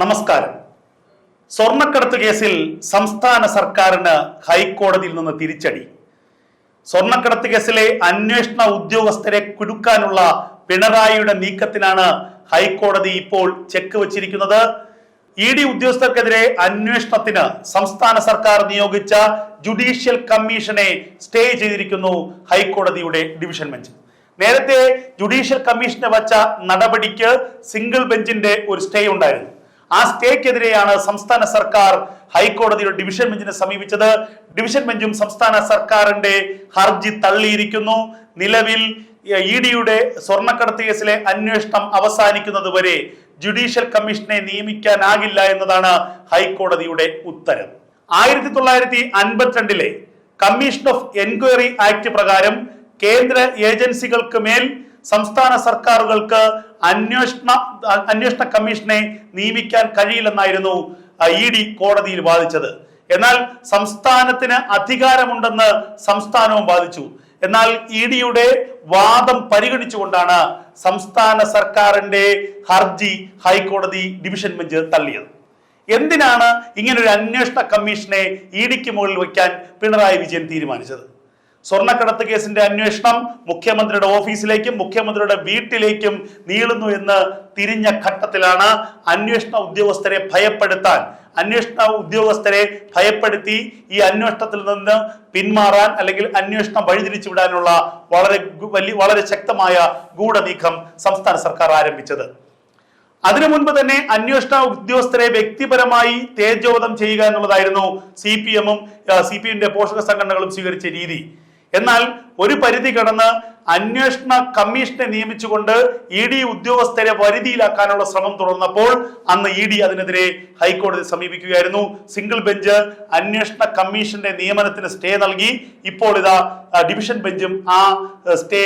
നമസ്കാരം. സ്വർണക്കടത്ത് കേസിൽ സംസ്ഥാന സർക്കാരിന് ഹൈക്കോടതിയിൽ നിന്ന് തിരിച്ചടി. സ്വർണക്കടത്ത് കേസിലെ അന്വേഷണ ഉദ്യോഗസ്ഥരെ കുടുക്കാനുള്ള പിണറായിയുടെ നീക്കത്തിനാണ് ഹൈക്കോടതി ഇപ്പോൾ ചെക്ക് വച്ചിരിക്കുന്നത്. ഇ ഡി ഉദ്യോഗസ്ഥർക്കെതിരെ അന്വേഷണത്തിന് സംസ്ഥാന സർക്കാർ നിയോഗിച്ച ജുഡീഷ്യൽ കമ്മീഷനെ സ്റ്റേ ചെയ്തിരിക്കുന്നു ഹൈക്കോടതിയുടെ ഡിവിഷൻ ബെഞ്ച്. നേരത്തെ ജുഡീഷ്യൽ കമ്മീഷന് വച്ച നടപടിക്ക് സിംഗിൾ ബെഞ്ചിന്റെ ഒരു സ്റ്റേ ഉണ്ടായിരുന്നു. ആ സ്റ്റേക്കെതിരെയാണ് സംസ്ഥാന സർക്കാർ ഹൈക്കോടതിയുടെ ഡിവിഷൻ ബെഞ്ചിനെ സമീപിച്ചത്. ഡിവിഷൻ ബെഞ്ചും സംസ്ഥാന സർക്കാരിന്റെ ഹർജി തള്ളിയിരിക്കുന്നു. നിലവിൽ ഇ ഡിയുടെ സ്വർണക്കടത്ത് കേസിലെ അന്വേഷണം അവസാനിക്കുന്നത് വരെ ജുഡീഷ്യൽ കമ്മീഷനെ നിയമിക്കാനാകില്ല എന്നതാണ് ഹൈക്കോടതിയുടെ ഉത്തരവ് ആയിരത്തി തൊള്ളായിരത്തി അൻപത്തിരണ്ടിലെ കമ്മീഷൻ ഓഫ് എൻക്വയറി ആക്ട് പ്രകാരം കേന്ദ്ര ഏജൻസികൾക്ക് മേൽ സംസ്ഥാന സർക്കാരുകൾക്ക് അന്വേഷണ അന്വേഷണ കമ്മീഷനെ നിയമിക്കാൻ കഴിയില്ലെന്നായിരുന്നു ഇ ഡി കോടതിയിൽ വാദിച്ചത്. എന്നാൽ സംസ്ഥാനത്തിന് അധികാരമുണ്ടെന്ന് സംസ്ഥാനവും വാദിച്ചു. എന്നാൽ ഇ ഡിയുടെ വാദം പരിഗണിച്ചുകൊണ്ടാണ് സംസ്ഥാന സർക്കാരിന്റെ ഹർജി ഹൈക്കോടതി ഡിവിഷൻ ബെഞ്ച് തള്ളിയത്. എന്തിനാണ് ഇങ്ങനൊരു അന്വേഷണ കമ്മീഷനെ ഇ ഡിക്ക് മുകളിൽ വയ്ക്കാൻ പിണറായി വിജയൻ തീരുമാനിച്ചത്? സ്വർണക്കടത്ത് കേസിന്റെ അന്വേഷണം മുഖ്യമന്ത്രിയുടെ ഓഫീസിലേക്കും മുഖ്യമന്ത്രിയുടെ വീട്ടിലേക്കും നീളുന്നു എന്ന് തിരിഞ്ഞ ഘട്ടത്തിലാണ് അന്വേഷണ ഉദ്യോഗസ്ഥരെ ഭയപ്പെടുത്താൻ. അന്വേഷണ ഉദ്യോഗസ്ഥരെ ഭയപ്പെടുത്തി ഈ അന്വേഷണത്തിൽ നിന്ന് പിന്മാറാൻ അല്ലെങ്കിൽ അന്വേഷണം വഴിതിരിച്ചു വിടാനുള്ള വളരെ വലിയ വളരെ ശക്തമായ ഗൂഢനീക്കം സംസ്ഥാന സർക്കാർ ആരംഭിച്ചത്. അതിനു മുൻപ് തന്നെ അന്വേഷണ ഉദ്യോഗസ്ഥരെ വ്യക്തിപരമായി തേജോവധം ചെയ്യുക എന്നുള്ളതായിരുന്നു സി പി എമ്മും സി പി എമ്മിന്റെ പോഷക സംഘടനകളും സ്വീകരിച്ച രീതി. എന്നാൽ ഒരു പരിധി കടന്ന് അന്വേഷണ കമ്മീഷനെ നിയമിച്ചുകൊണ്ട് ഇ ഡി ഉദ്യോഗസ്ഥരെ വരുതിയിലാക്കാനുള്ള ശ്രമം തുടർന്നപ്പോൾ അന്ന് ഇ ഡി അതിനെതിരെ ഹൈക്കോടതി സമീപിക്കുകയായിരുന്നു. സിംഗിൾ ബെഞ്ച് അന്വേഷണ കമ്മീഷന്റെ നിയമനത്തിന് സ്റ്റേ നൽകി. ഇപ്പോൾ ഇതാ ഡിവിഷൻ ബെഞ്ചും ആ സ്റ്റേ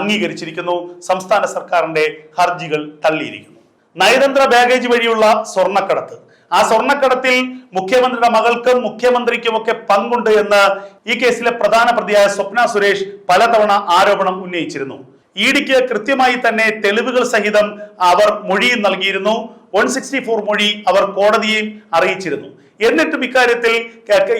അംഗീകരിച്ചിരിക്കുന്നു. സംസ്ഥാന സർക്കാരിന്റെ ഹർജികൾ തള്ളിയിരിക്കുന്നു. നയതന്ത്ര ബാഗേജ് വഴിയുള്ള സ്വർണക്കടത്ത്. ആ സ്വർണക്കടത്തിൽ മുഖ്യമന്ത്രിയുടെ മകൾക്കും മുഖ്യമന്ത്രിക്കുമൊക്കെ പങ്കുണ്ട് എന്ന് ഈ കേസിലെ പ്രധാന പ്രതിയായ സ്വപ്ന സുരേഷ് പലതവണ ആരോപണം ഉന്നയിച്ചിരുന്നു. ഇ ഡിക്ക് കൃത്യമായി തന്നെ തെളിവുകൾ സഹിതം അവർ മൊഴിയും നൽകിയിരുന്നു. വൺ സിക്സ്റ്റി ഫോർ മൊഴി അവർ കോടതിയെയും അറിയിച്ചിരുന്നു. എന്നിട്ടും ഇക്കാര്യത്തിൽ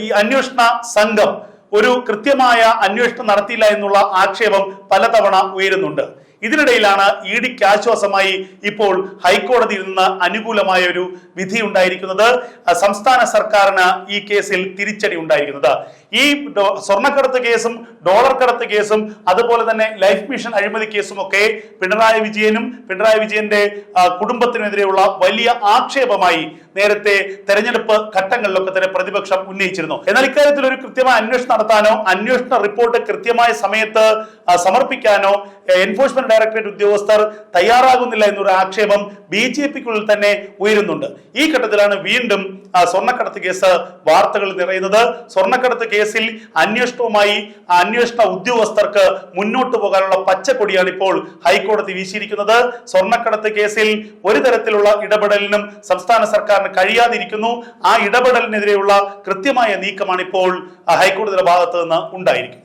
ഈ അന്വേഷണ സംഘം ഒരു കൃത്യമായ അന്വേഷണം നടത്തിയില്ല എന്നുള്ള ആക്ഷേപം പലതവണ ഉയരുന്നുണ്ട്. ഇതിനിടയിലാണ് ഇ ഡിക്ക് ആശ്വാസമായി ഇപ്പോൾ ഹൈക്കോടതിയിൽ നിന്ന് അനുകൂലമായ ഒരു വിധി ഉണ്ടായിരിക്കുന്നത്. സംസ്ഥാന സർക്കാരിന് ഈ കേസിൽ തിരിച്ചടി ഉണ്ടായിരിക്കുന്നത്. ഈ സ്വർണക്കടത്ത് കേസും ഡോളർ കടത്ത് കേസും അതുപോലെ തന്നെ ലൈഫ് മിഷൻ അഴിമതി കേസും ഒക്കെ പിണറായി വിജയനും പിണറായി വിജയന്റെ കുടുംബത്തിനെതിരെയുള്ള വലിയ ആക്ഷേപമായി നേരത്തെ തെരഞ്ഞെടുപ്പ് ഘട്ടങ്ങളിലൊക്കെ തന്നെ പ്രതിപക്ഷം ഉന്നയിച്ചിരുന്നു. എന്നാൽ ഇക്കാര്യത്തിൽ ഒരു കൃത്യമായ അന്വേഷണം നടത്താനോ അന്വേഷണ റിപ്പോർട്ട് കൃത്യമായ സമയത്ത് സമർപ്പിക്കാനോ എൻഫോഴ്സ്മെന്റ് ഡയറക്ടറേറ്റ് ഉദ്യോഗസ്ഥർ തയ്യാറാകുന്നില്ല എന്നൊരു ആക്ഷേപം ബി ജെ പിക്കുള്ളിൽ തന്നെ ഉയരുന്നുണ്ട്. ഈ ഘട്ടത്തിലാണ് വീണ്ടും സ്വർണക്കടത്ത് കേസ് വാർത്തകൾ നിറയുന്നത്. സ്വർണക്കടത്ത് കേസിൽ അന്വേഷണവുമായി അന്വേഷണ ഉദ്യോഗസ്ഥർക്ക് മുന്നോട്ട് പോകാനുള്ള പച്ചക്കൊടിയാണ് ഇപ്പോൾ ഹൈക്കോടതി വീശിയിരിക്കുന്നത്. സ്വർണക്കടത്ത് കേസിൽ ഒരു തരത്തിലുള്ള ഇടപെടലിനും സംസ്ഥാന സർക്കാരിന് കഴിയാതിരിക്കുന്നു. ആ ഇടപെടലിനെതിരെയുള്ള കൃത്യമായ നീക്കമാണ് ഇപ്പോൾ ഹൈക്കോടതിയുടെ ഭാഗത്ത് നിന്ന് ഉണ്ടായിരിക്കുന്നത്.